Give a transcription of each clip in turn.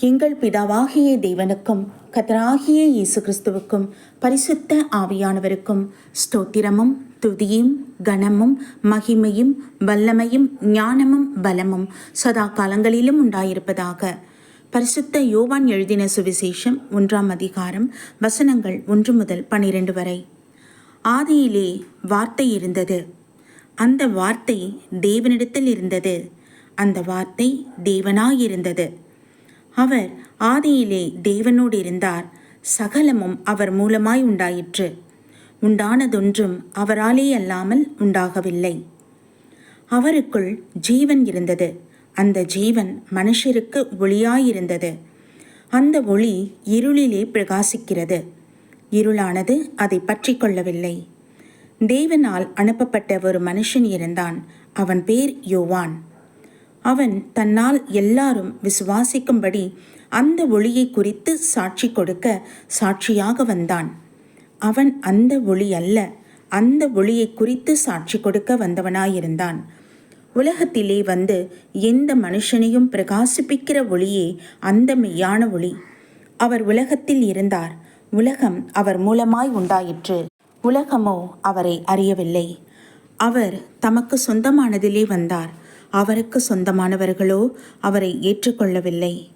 எங்கள் பிதாவாகிய தேவனுக்கும் கத்தராகிய இயேசு கிறிஸ்துவுக்கும் பரிசுத்த ஆவியானவருக்கும் ஸ்தோத்திரமும் துதியும் கனமும் மகிமையும் வல்லமையும் ஞானமும் பலமும் சதா காலங்களிலும் உண்டாயிருப்பதாக. பரிசுத்த யோவான் எழுதின சுவிசேஷம் ஒன்றாம் அதிகாரம் வசனங்கள் ஒன்று முதல் பனிரெண்டு வரை. ஆதியிலே வார்த்தை இருந்தது. அந்த வார்த்தை தேவனிடத்தில் இருந்தது. அந்த வார்த்தை தேவனாயிருந்தது. அவர் ஆதியிலே தேவனோடு இருந்தார். சகலமும் அவர் மூலமாய் உண்டாயிற்று. உண்டானதொன்றும் அவராலே அல்லாமல் உண்டாகவில்லை. அவருக்குள் ஜீவன் இருந்தது. அந்த ஜீவன் மனுஷருக்கு ஒளியாயிருந்தது. அந்த ஒளி இருளிலே பிரகாசிக்கிறது. இருளானது அதை பற்றி கொள்ளவில்லை. தேவனால் அனுப்பப்பட்ட ஒரு மனுஷன் இருந்தான். அவன் பேர் யோவான். அவன் தன்னால் எல்லாரும் விசுவாசிக்கும்படி அந்த ஒளியை குறித்து சாட்சி கொடுக்க சாட்சியாக வந்தான். அவன் அந்த ஒளி அல்ல அந்த ஒளியை குறித்து சாட்சி கொடுக்க வந்தவனாயிருந்தான். உலகத்திலே வந்து எந்த மனுஷனையும் பிரகாசிப்பிக்கிற ஒளியே அந்த மெய்யான ஒளி. அவர் உலகத்தில் இருந்தார் உலகம் அவர் மூலமாய் உண்டாயிற்று. உலகமோ அவரை அறியவில்லை. அவர் தமக்கு சொந்தமானதிலே வந்தார் அவருக்கு சொந்தமானவர்களோ அவரை ஏற்றுக்கொள்ளவில்லை.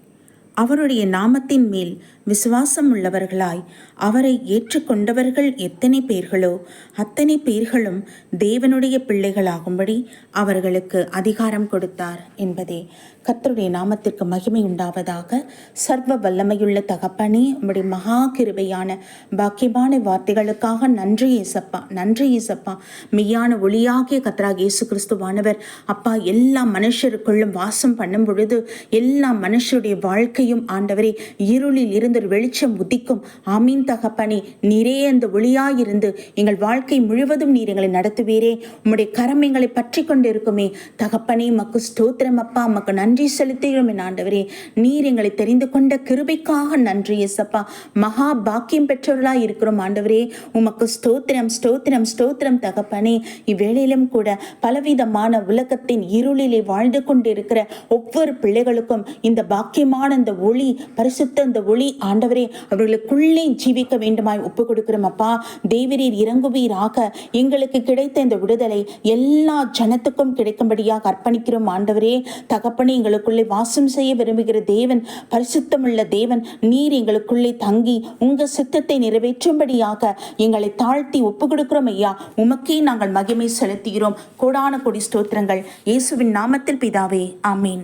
அவருடைய நாமத்தின் மேல் விசுவாசம் உள்ளவர்களாய் அவரை ஏற்றுக்கொண்டவர்கள் எத்தனை பேர்களோ அத்தனை பேர்களும் தேவனுடைய பிள்ளைகளாகும்படி அவர்களுக்கு அதிகாரம் கொடுத்தார் என்பதே கர்த்தருடைய நாமத்திற்கு மகிமை உண்டாவதாக சர்வ வல்லமையுள்ள தகப்பனே உம்முடைய மகா கிருபையான பாக்கியமான வார்த்தைகளுக்காக நன்றி ஏசப்பா நன்றி ஏசப்பா. மெய்யான ஒளியாகிய கத்ராக இயேசு கிறிஸ்துவானவர் அப்பா எல்லா மனுஷருக்குள்ளும் வாசம் பண்ணும் பொழுது எல்லா மனுஷருடைய வாழ்க்கையும் ஆண்டவரே இருளில் இருந்து ஒரு வெளிச்சம் உதிக்கும். ஆமீன் தகப்பனே நீரே அந்த ஒளியாயிருந்து எங்கள் வாழ்க்கை முழுவதும் நீர் எங்களை நடத்துவீரே. உம்முடைய கரம் எங்களை பற்றி கொண்டிருக்குமே. தகப்பனே மக்கு ஸ்தோத்திரம் அப்பா மக்கு நன்றி செலுத்துகிறோம் என் ஆண்டவரே. நீர் எங்களை தெரிந்து கொண்ட கிருபைக்காக நன்றி எசப்பா மகா பாக்கியம் பெற்றவர்களாக இருக்கிறோம் ஆண்டவரே. உமக்கு ஸ்தோத்திரம் ஸ்தோத்திரம் ஸ்தோத்திரம் தகப்பனே. இவ்வேளையிலும் கூட பலவிதமான உலகத்தின் இருளிலே வாழ்ந்து கொண்டிருக்கிற ஒவ்வொரு பிள்ளைகளுக்கும் இந்த பாக்கியமான இந்த ஒளி பரிசுத்த இந்த ஒளி ஆண்டவரே அவர்களுக்குள்ளே ஜீவிக்க வேண்டுமாய் ஒப்பு கொடுக்கிறோம் அப்பா. தேவரீர் இறங்குவீராக. எங்களுக்கு கிடைத்த இந்த விடுதலை எல்லா ஜனத்துக்கும் கிடைக்கும்படியாக அர்ப்பணிக்கிறோம் ஆண்டவரே. தகப்பனே எங்களுக்குள்ளே வாசம் செய்ய விரும்புகிற தேவன் பரிசுத்தமுள்ள தேவன் நீர் எங்களுக்குள்ளே தங்கி உங்க சித்தத்தை நிறைவேற்றும்படியாக எங்களை தாழ்த்தி ஒப்பு கொடுக்கிறோம் ஐயா. உமக்கே நாங்கள் மகிமை செலுத்துகிறோம். கோடான கொடி ஸ்தோத்திரங்கள். இயேசுவின் நாமத்தில் பிதாவே ஆமீன்.